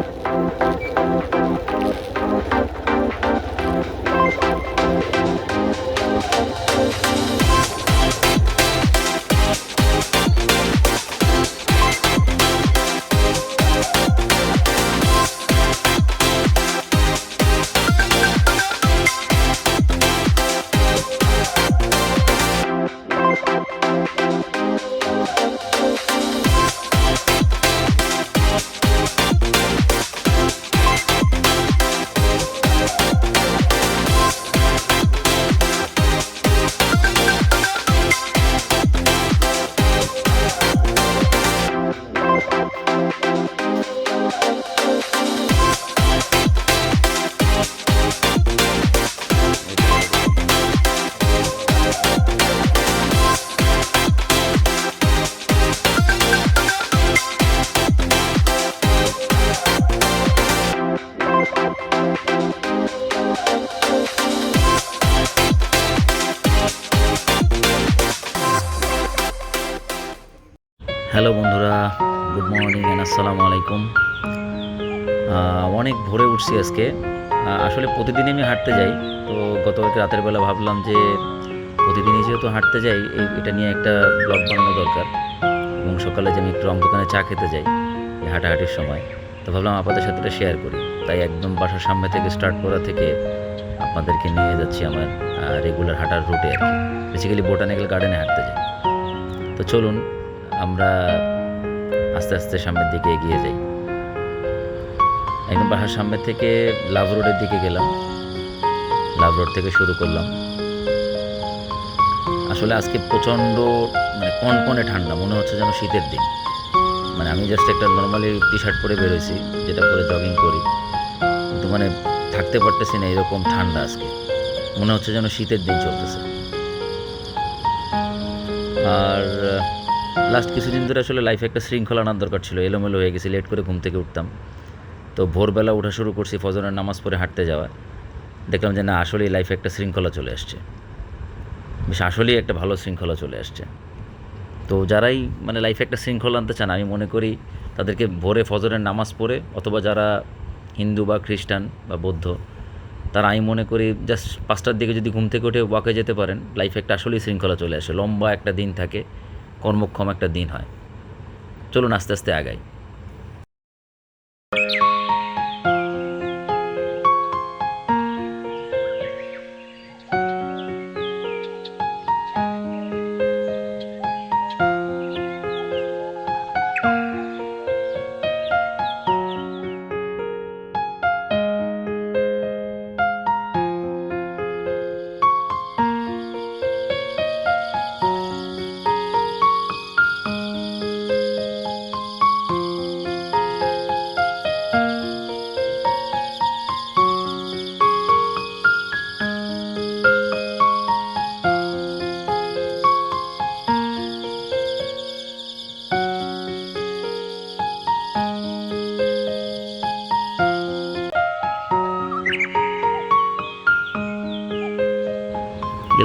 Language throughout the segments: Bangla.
Música আলাইকুম। অনেক ভোরে উঠছি আজকে। আসলে প্রতিদিনই আমি হাঁটতে যাই। তো গতকালকে রাতের বেলা ভাবলাম যে প্রতিদিনই যেহেতু হাঁটতে যাই, এই এটা নিয়ে একটা ব্লগ বানানো দরকার। এবং সকালে যে আমি রং দোকানে চা খেতে যাই এই হাঁটাহাঁটির সময়। তো ভাবলাম আপনাদের সাথে এটা শেয়ার করি। তাই একদম বাসার সামনে থেকে স্টার্ট করা থেকে আপনাদেরকে নিয়ে যাচ্ছি আমার রেগুলার হাঁটার রুটে আর কি। বেসিক্যালি বোটানিক্যাল গার্ডেনে হাঁটতে যাই। তো চলুন, আমরা আস্তে আস্তে সামনের দিকে এগিয়ে যাই। একদম বাসার সামনে থেকে লাভ রোডের দিকে গেলাম। লাভ রোড থেকে শুরু করলাম। আসলে আজকে প্রচণ্ড মানে কনকনে ঠান্ডা, মনে হচ্ছে যেন শীতের দিন। মানে আমি জাস্ট একটা নর্মালি টি শার্ট পরে বেরোইছি, যেটা পরে জগিং করি। কিন্তু মানে থাকতে পারতেছি না এরকম ঠান্ডা আজকে। মনে হচ্ছে যেন শীতের দিন চলতেছে। আর লাস্ট কিছুদিন ধরে আসলে লাইফে একটা শৃঙ্খলা আনার দরকার ছিল, এলোমেলো হয়ে গেছে লেট করে ঘুম থেকে উঠতাম। তো ভোরবেলা ওঠা শুরু করছি ফজরের নামাজ পড়ে হাঁটতে যাওয়া দেখলাম যে না, আসলেই লাইফে একটা শৃঙ্খলা চলে আসছে। বেশ আসলেই একটা ভালো শৃঙ্খলা চলে আসছে। তো যারাই মানে লাইফে একটা শৃঙ্খলা আনতে চান, আমি মনে করি তাদেরকে ভোরে ফজরের নামাজ পড়ে অথবা যারা হিন্দু বা খ্রিস্টান বা বৌদ্ধ, তারা আমি মনে করি জাস্ট পাঁচটার দিকে যদি ঘুম থেকে উঠে ওয়াকে যেতে পারেন লাইফে একটা আসলেই শৃঙ্খলা চলে আসে। লম্বা একটা দিন থাকে কর্মক্ষম একটা দিন হয়। চলুন আস্তে আস্তে আগাই।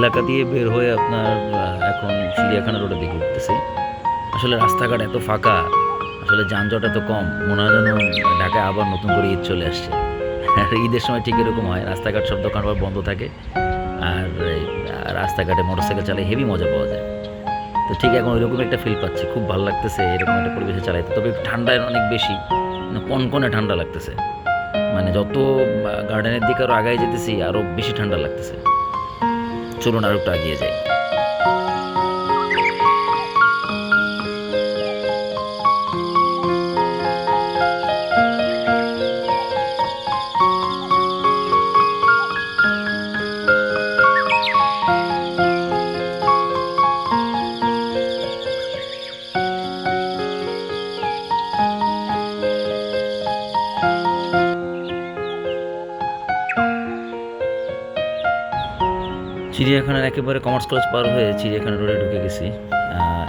এলাকা দিয়ে বের হয়ে আপনার এখন চিড়িয়াখানা রোডের দিকে উঠতেছি। আসলে রাস্তাঘাট এত ফাঁকা, আসলে যানজট এত কম, মনে হয় যেন ঢাকায় আবার নতুন করে ঈদ চলে আসছে। আর ঈদের সময় ঠিক এরকম হয়, রাস্তাঘাট সব দোকানপাট বন্ধ থাকে, আর রাস্তাঘাটে মোটরসাইকেল চালিয়ে হেভি মজা পাওয়া যায়। তো ঠিক এখন ওইরকম একটা ফিল পাচ্ছি, খুব ভালো লাগতেছে এরকম একটা পরিবেশে চালাইতে। তবে ঠান্ডায় অনেক বেশি মানে কনকনে ঠান্ডা লাগতেছে? মানে যত গার্ডেনের দিকে আরও আগায় যেতেছি আরও বেশি ঠান্ডা লাগতেছে। চলুন আর একটু এগিয়ে যাই। চিড়িয়াখানার একেবারে কমার্স কলেজ পার হয়ে চিড়িয়াখানা রোডে ঢুকে গেছি।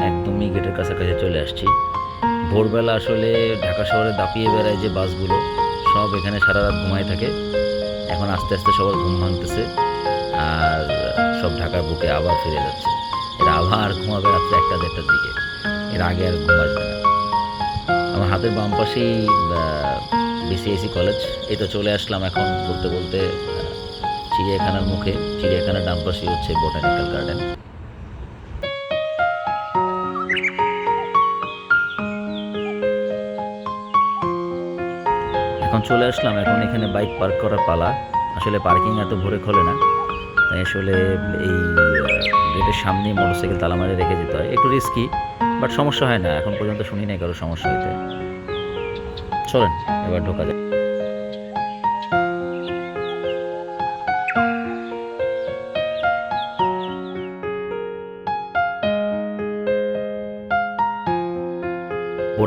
একদমই গেটের কাছাকাছি চলে আসছি। ভোরবেলা আসলে ঢাকা শহরে দাপিয়ে বেড়ায় যে বাসগুলো, সব এখানে সারা রাত ঘুমায় থাকে। এখন আস্তে আস্তে সবার ঘুম ভাঙতেছে, আর সব ঢাকার বুকে আবার ফিরে যাচ্ছে। এরা আবার ঘুমাবে রাত্রে একটা দেড়টার দিকে। এর আগে আর ঘুম আসবে না। আমার হাতের বাম পাশেই বিসিএসি কলেজ তো চলে আসলাম এখন বলতে বলতে চিড়িয়াখানার মুখে। চিড়িয়াখানার ডান পাশে হচ্ছে বোটানিক্যাল গার্ডেন এখন চলে আসলাম, এখন এখানে বাইক পার্ক করার পালা। আসলে পার্কিং এত ভোরে খোলে না। তাই আসলে এই গেটের সামনে মোটরসাইকেল তালা মারে রেখে যেতে হয়। একটু রিস্কি বাট সমস্যা হয় না। এখন পর্যন্ত শুনি নাই কারও সমস্যা হইতে। চলেন, এবার ঢোকা যায়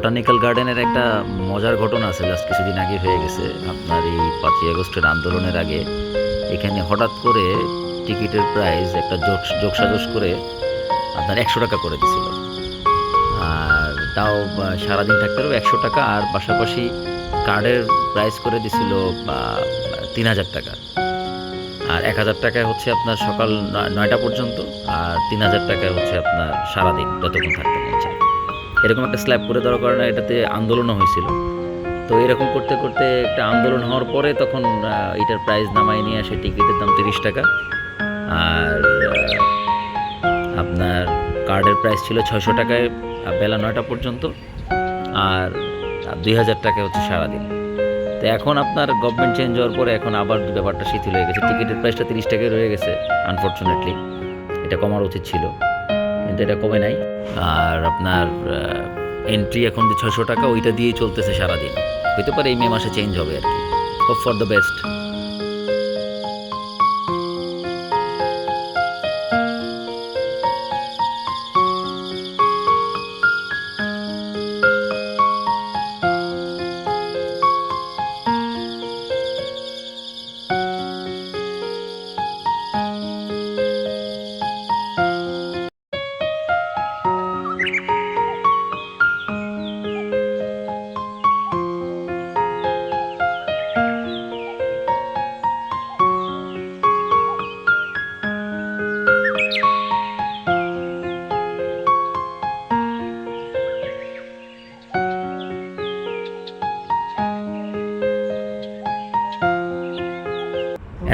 বোটানিক্যাল গার্ডেনের একটা মজার ঘটনা আছে লাস্ট কিছুদিন আগে হয়ে গেছে। আপনার এই পাঁচই আগস্টের আন্দোলনের আগে এখানে হঠাৎ করে টিকিটের প্রাইস একটা যোগ যোগসাজস করে আপনার একশো টাকা করে দিছিল। আর তাও সারাদিন থাকতে পারবে একশো টাকা, আর পাশাপাশি কার্ডের প্রাইস করে দিছিল তিন হাজার টাকা। আর এক হাজার টাকায় হচ্ছে আপনার সকাল নয়- নয়টা পর্যন্ত, আর তিন হাজার টাকায় হচ্ছে আপনার সারাদিন যতক্ষণ থাকতে এরকম একটা স্ল্যাব করে দেওয়ার কারণে এটাতে আন্দোলনও হয়েছিল। তো এরকম করতে করতে একটা আন্দোলন হওয়ার পরে তখন এটার প্রাইস নামাই নিয়ে আসে টিকিটের দাম তিরিশ টাকা। আর আপনার কার্ডের প্রাইস ছিল ছয়শো টাকায় বেলা নয়টা পর্যন্ত। আর দুই হাজার টাকা হচ্ছে সারাদিন। তো এখন আপনার গভর্নমেন্ট চেঞ্জ হওয়ার পরে এখন আবার ব্যাপারটা শিথিল হয়ে গেছে। টিকিটের প্রাইসটা তিরিশ টাকায় রয়ে গেছে আনফর্চুনেটলি এটা কমার উচিত ছিল। কিন্তু এটা কমে নাই। আর আপনার এন্ট্রি এখন যে ছশো টাকা, ওইটা দিয়েই চলতেছে সারাদিন। হইতে পারে এই মে মাসে চেঞ্জ হবে আর কি। হোপ ফর দ্য বেস্ট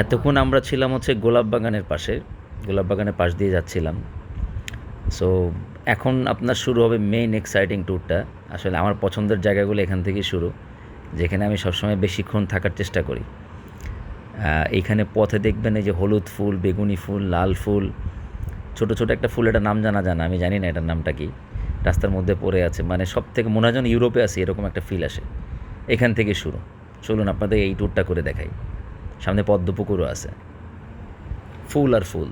এতক্ষণ আমরা ছিলাম হচ্ছে গোলাপ বাগানের পাশে, গোলাপ বাগানের পাশ দিয়ে যাচ্ছিলাম। সো এখন আপনার শুরু হবে মেইন এক্সাইটিং ট্যুরটা আসলে আমার পছন্দের জায়গাগুলো এখান থেকেই শুরু, যেখানে আমি সবসময় বেশিক্ষণ থাকার চেষ্টা করি। এইখানে পথে দেখবেন এই যে হলুদ ফুল, বেগুনি ফুল, লাল ফুল, ছোট ছোট একটা ফুল এটা নাম জানা জানা, আমি জানি না এটার নামটা কি, রাস্তার মধ্যে পড়ে আছে। মানে সব থেকে মনে হয় যেন ইউরোপে আছে, এরকম একটা ফিল আসে। এখান থেকে শুরু। চলুন আপনাদের এই ট্যুরটা করে দেখাই। সামনে পদ্মপুকুরও আছে। ফুল আর ফুল।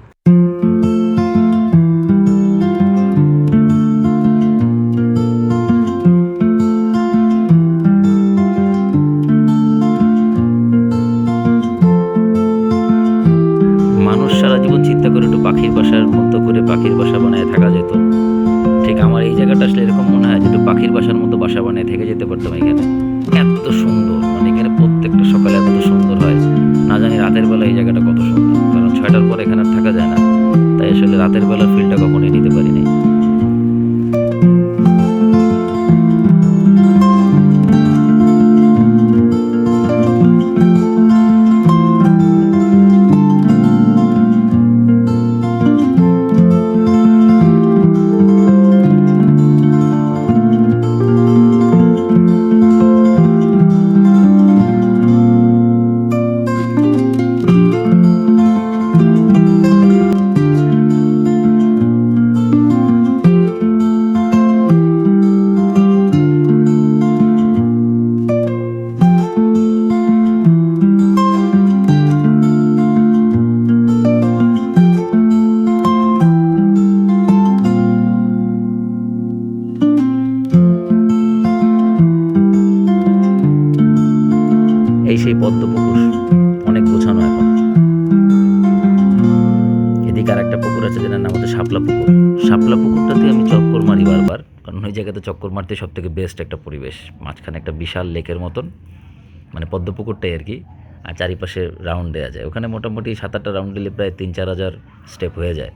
এই সেই পদ্মপুকুর। অনেক গোছানো এখন। এদিকে আর একটা পুকুর আছে যেটার নাম হচ্ছে শাপলা পুকুর। শাপলা পুকুরটাতে আমি চক্কর মারি বারবার, কারণ ওই জায়গাতে চক্কর মারতে সব থেকে বেস্ট একটা পরিবেশ। মাঝখানে একটা বিশাল লেকের মতন মানে পদ্মপুকুরটাই আর কি, আর চারিপাশে রাউন্ড দেওয়া যায়। ওখানে মোটামুটি সাত আটটা রাউন্ড দিলে প্রায় তিন চার হাজার স্টেপ হয়ে যায়।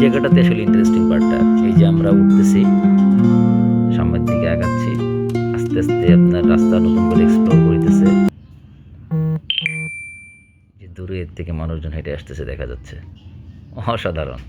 জায়গাটাতে আসলে ইন্টারেস্টিং পার্টটা এই যে আমরা উঠতেছি, সামনের দিকে আগাচ্ছি, আস্তে আস্তে আপনার রাস্তা নতুন করে এক্সপ্লোর করিতেছে। দূরের থেকে মানুষজন হেঁটে আসতেছে দেখা যাচ্ছে। অসাধারণ।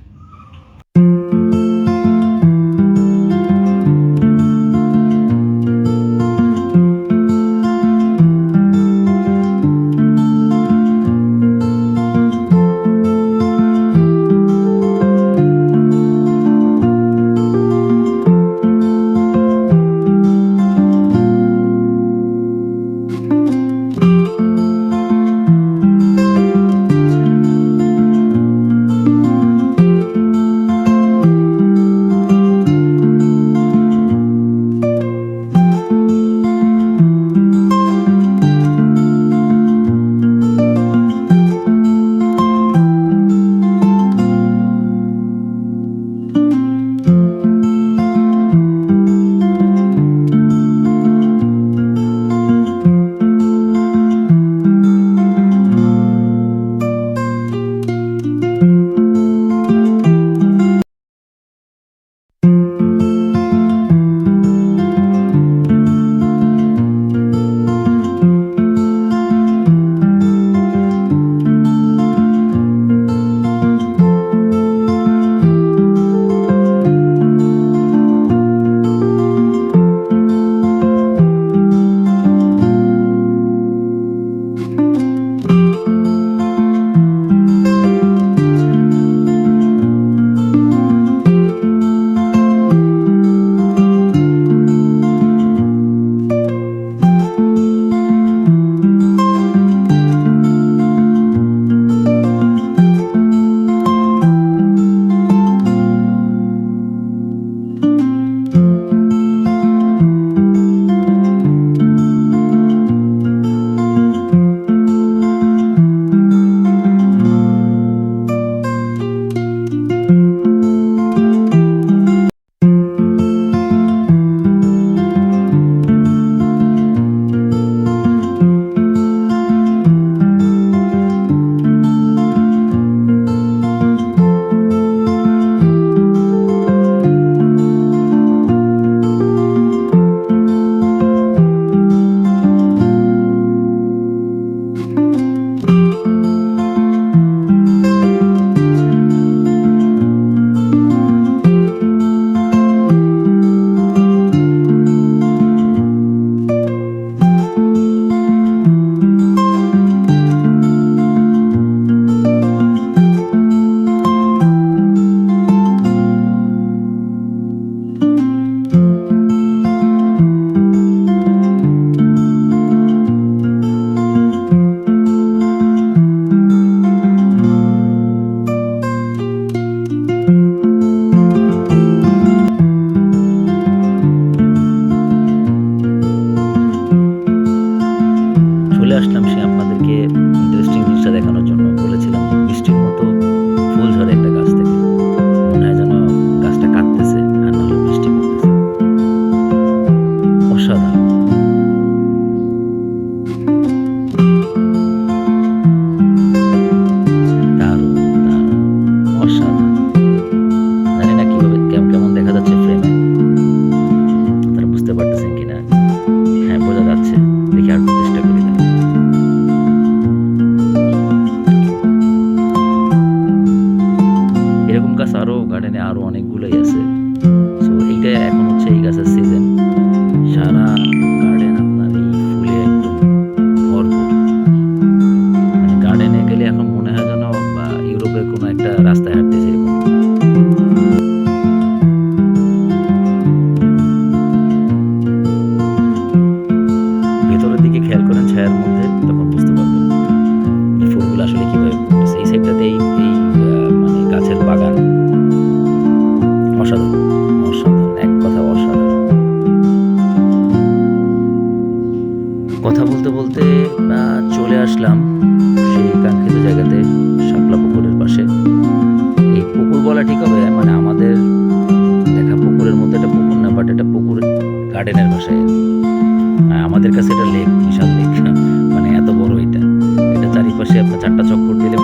কথা বলতে বলতে চলে আসলাম সেই কাঙ্ক্ষিত জায়গাতে, শাপলা পুকুরের পাশে। এই পুকুর বলা ঠিক হবে মানে আমাদের দেখা পুকুরের মধ্যে একটা পুকুর না বাট একটা পুকুর গার্ডেনের ভাষায় আমাদের কাছে এটা লেক বিশাল লেক মানে এত বড় এটা। এটা চারিপাশে আপনার চারটা চক্কর দিলে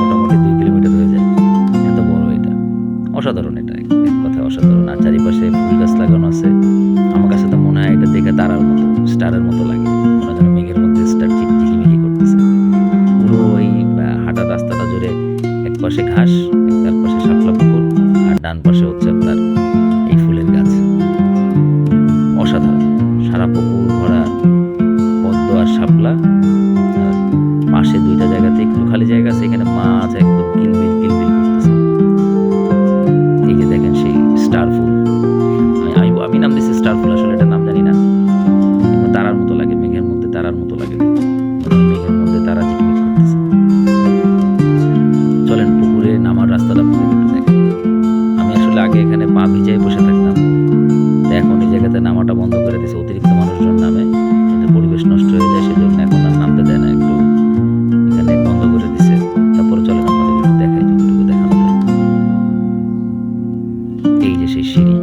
এই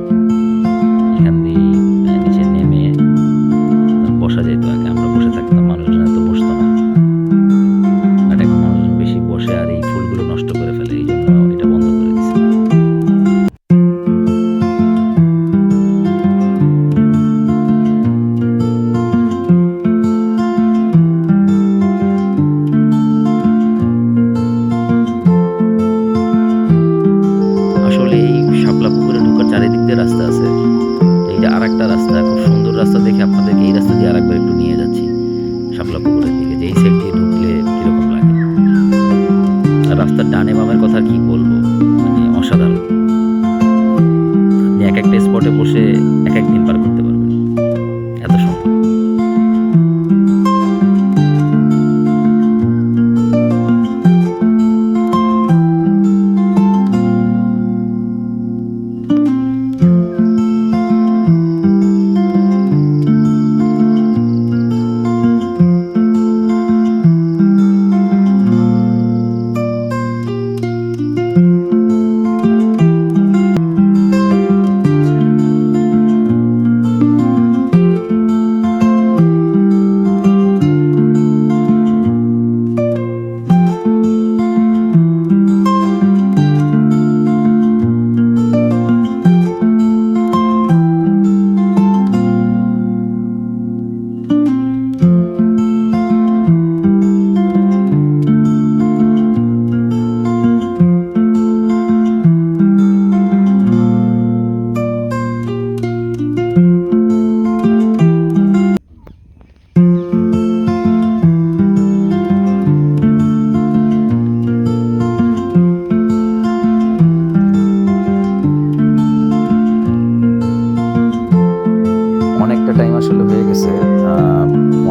আসলে হয়ে গেছে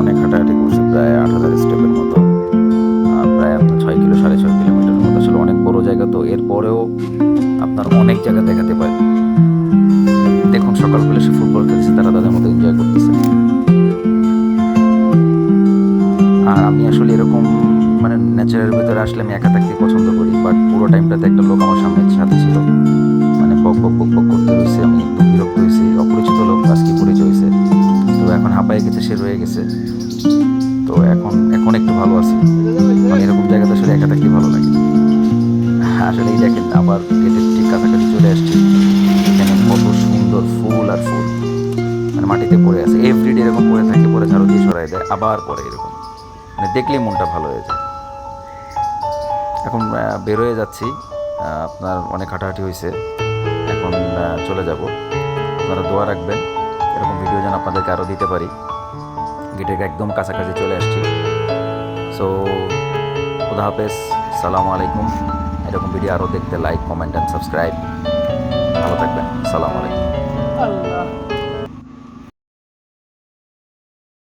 অনেক হাঁটাহাঁটি করছি, প্রায় আট হাজার স্টেপের মতো প্রায় আপনার ছয় কিলো, সাড়ে ছয় কিলোমিটার মতো, আসলে অনেক বড় জায়গা তো, এরপরেও আপনার অনেক জায়গা দেখাতে পারে। দেখুন সকালবেলা সে ফুটবল খেলছে, তারা তাদের মতো এনজয় করতেছে। আর আমি আসলে এরকম মানে নেচারের ভিতরে আসলে আমি একা থাকতে পছন্দ করি বাট পুরো টাইমটাতে একটা লোক আমার সামনে সাথে ছিল। মানে বক বক বক বক করতে রয়েছে আমি একদম বিরক্ত হয়েছি, অপরিচিত হাঁপায়ে গেছে সে রয়ে গেছে। তো এখন এখন একটু ভালো আছে। মানে এরকম জায়গাতে আসলে একা থাকতে ভালো লাগে। আসলে এই দেখেন আবার গেটের ঠিক কাছাকাছি চলে আসছি। এখানে কত সুন্দর ফুল আর ফুল। মানে মাটিতে পড়ে আছে। এভরিডে এরকম পড়ে থাকে পরে ঝাড়ু দিয়ে সরাই দেয় আবার পরে এরকম। মানে দেখলেই মনটা ভালো হয়ে যায়। এখন আহ, বের হয়ে যাচ্ছি। আপনার অনেক হাঁটাহাঁটি হয়েছে। এখন চলে যাব। আপনারা দোয়া রাখবেন। যেন আপনাদেরকে আরও দিতে পারি। গেটের একদম কাছাকাছি চলে আসছি। সো খুদা হাফেজ, সালামু আলাইকুম। এরকম ভিডিও আরও দেখতে লাইক কমেন্ট অ্যান্ড সাবস্ক্রাইব ভালো থাকবেন। সালামু আলাইকুম।